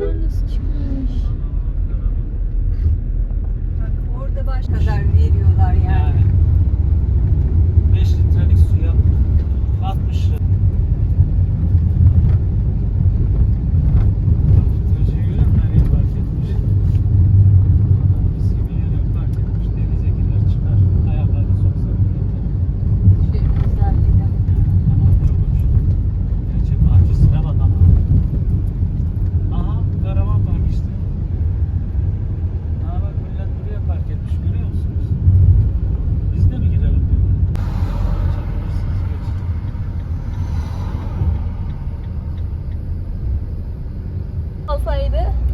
Bunlar nasıl çıkmış? Bak orada baş kadar veriyorlar yani. Yani 5 litrelik suya 60 lira. ഓഫ്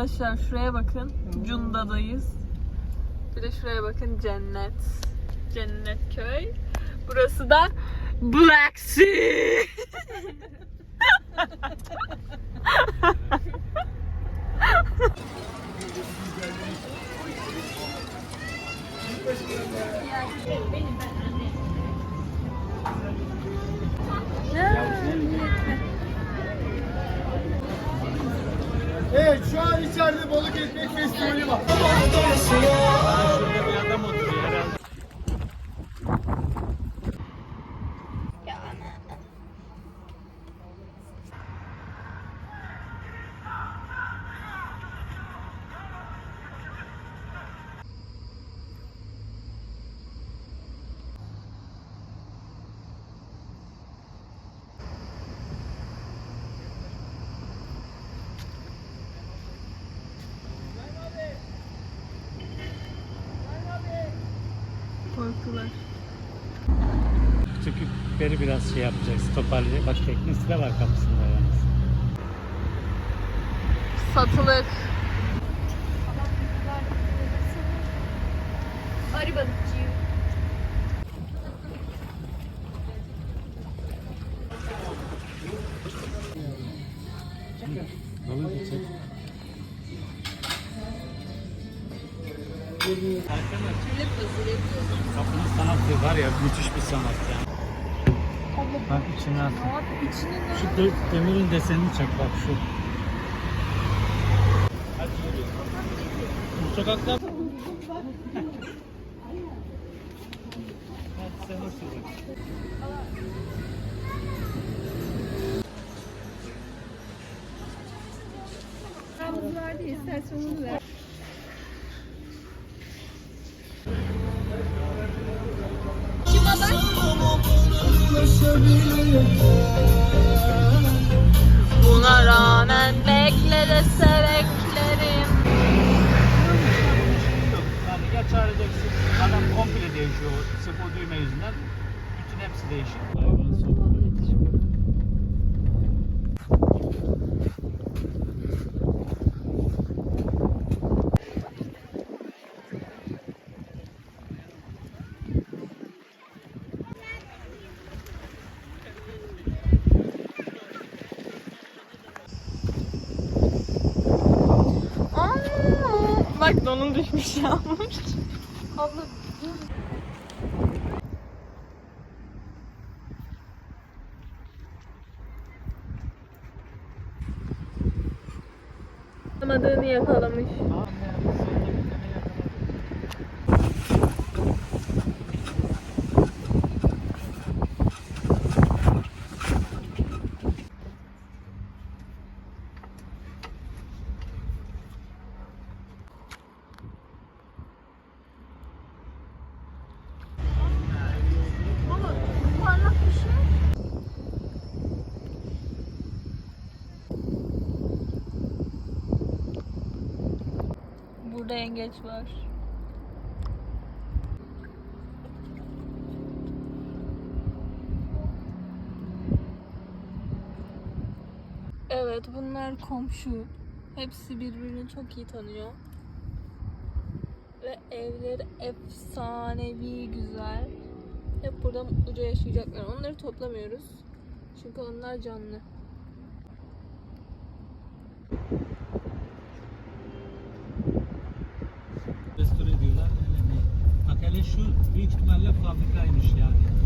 Arkadaşlar şuraya bakın. Cunda'dayız. Bir de şuraya bakın cennet. Cennet köy. Burası da Black Sea. içeride balık ekmek festivali var. Korkular. Küçüklükleri biraz şey yapacağız, toparlayacak. Bak teknesi de var kapısında yalnız. Satılık. Arı balıkçıyı. Var ya müthiş bir sanat ya. Bak içine at. Şu de- demirin desenini çek bak şu. Bu sokakta Hadi sen nasıl bak? Buna rağmen bekle de sebeklerim. Yani ya çağıracaksın adam komple değişiyor. Sırf o düğme yüzünden. Bütün hepsi değişik. Hayvan soğuk. Donun düşmüş yağmur. Abla Yapamadığını yakalamış. Burada yengeç var. Evet bunlar komşu. Hepsi birbirini çok iyi tanıyor. Ve evleri efsanevi güzel. Hep burada mutluca yaşayacaklar. Onları toplamıyoruz. Çünkü onlar canlı. Restore ediyorlar. Öyle değil. Bak hele şu büyük ihtimalle fabrikaymış yani.